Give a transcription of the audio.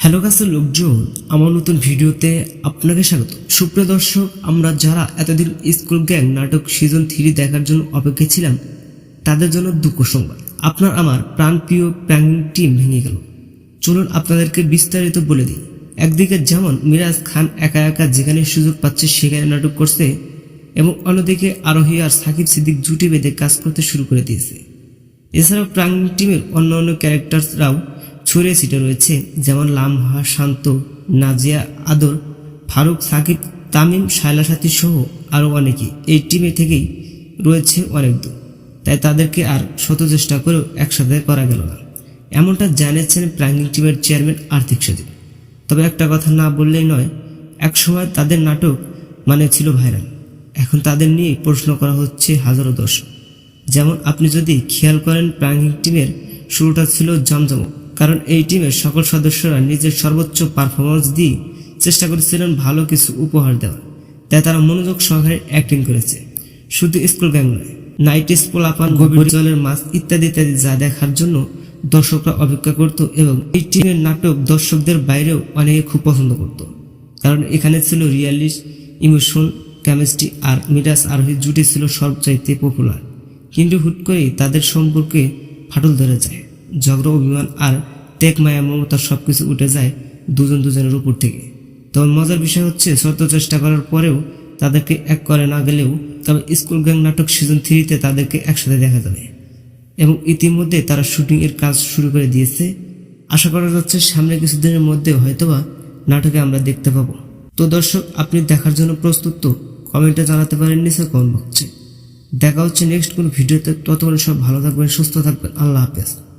Hello কাছের লোকজন, আমার নতুন ভিডিওতে আপনাকে স্বাগত। সুপ্রিয় দর্শক, আমরা যারা এতদিন স্কুল গ্যাং নাটক সিজন থ্রি দেখার জন্য অপেক্ষা ছিলাম, তাদের জন্য দুঃখ সংবাদ। আপনার আমার প্রাণপ্রিয় প্র্যাঙ্কিং টিম ভেঙে গেল। চলুন আপনাদেরকে বিস্তারিত বলে দিই। একদিকে যেমন মিরাজ খান একা একা যেখানে সুযোগ পাচ্ছে সেখানে নাটক করছে এবং অন্যদিকে আরোহী আর সাকিব সিদ্দিক জুটি বেঁধে কাজ করতে শুরু করে দিয়েছে। এছাড়াও প্রাঙ্গণ টিমের অন্য অন্য ক্যারেক্টাররাও ছড়িয়ে ছিটে রয়েছে যেমন লামহা, শান্ত, নাজিয়া, আদর, ফারুক, সাকিব, তামিম সাথী সহ আরও অনেকে। এই টিমে থেকেই রয়েছে অনেক দূর তাই তাদেরকে আর শত চেষ্টা করেও একসাথে করা গেল না। এমনটা জানিয়েছেন প্রাঙ্গিং টিমের চেয়ারম্যান আর্থিক সচিব তবে একটা কথা না বললেই নয়, একসময় তাদের নাটক মানে ছিল ভাইরাল এখন তাদের নিয়ে প্রশ্ন করা হচ্ছে হাজারো দর্শক। যেমন আপনি যদি খেয়াল করেন প্রাঙ্গিং টিমের শুরুটা ছিল জমজমক। কারণ এই টিমের সকল সদস্যরা নিজের সর্বোচ্চ পারফরমেন্স দিয়ে চেষ্টা করেছিলেন ভালো কিছু উপহার দেওয়ার। তাই তারা মনোযোগ সহকারে অ্যাক্টিং করেছে। শুধু স্কুল গ্যাং নয় নাইট পোলাপান গভীর জলের মাছ ইত্যাদি ইত্যাদি যা দেখার জন্য দর্শকরা অপেক্ষা করত এবং এই টিমের নাটক দর্শকদের বাইরেও অনেকে খুব পছন্দ করত। কারণ এখানে ছিল রিয়ালিস্ট ইমোশন কেমিস্ট্রি আর মিরাজ আরোহী জুটি ছিল সবচাইতে পপুলার কিন্তু হুট করেই তাদের সম্পর্কে ফাটল ধরে যায়। ঝগড়া অভিমান আর টেক মায়া মমতা সবকিছু উঠে যায় দুজন দুজনের উপর থেকে। তবে মজার বিষয় হচ্ছে শত চেষ্টা করার পরেও তাদেরকে এক করে না গেলেও তবে স্কুল গ্যাং নাটক সিজন থ্রিতে তাদেরকে একসাথে দেখা যাবে। এবং ইতিমধ্যে তারা শুটিং এর কাজ শুরু করে দিয়েছে। আশা করা যাচ্ছে সামনে কিছুদিনের মধ্যে হয়তোবা নাটকে আমরা দেখতে পাবো। তো দর্শক, আপনি দেখার জন্য প্রস্তুত তো? কমেন্টে জানাতে পারেন নিচে কমেন্ট বক্সে। দেখা হচ্ছে নেক্সট কোনো ভিডিওতে। ততক্ষণ সব ভালো থাকবেন, সুস্থ থাকবেন। আল্লাহ হাফেজ।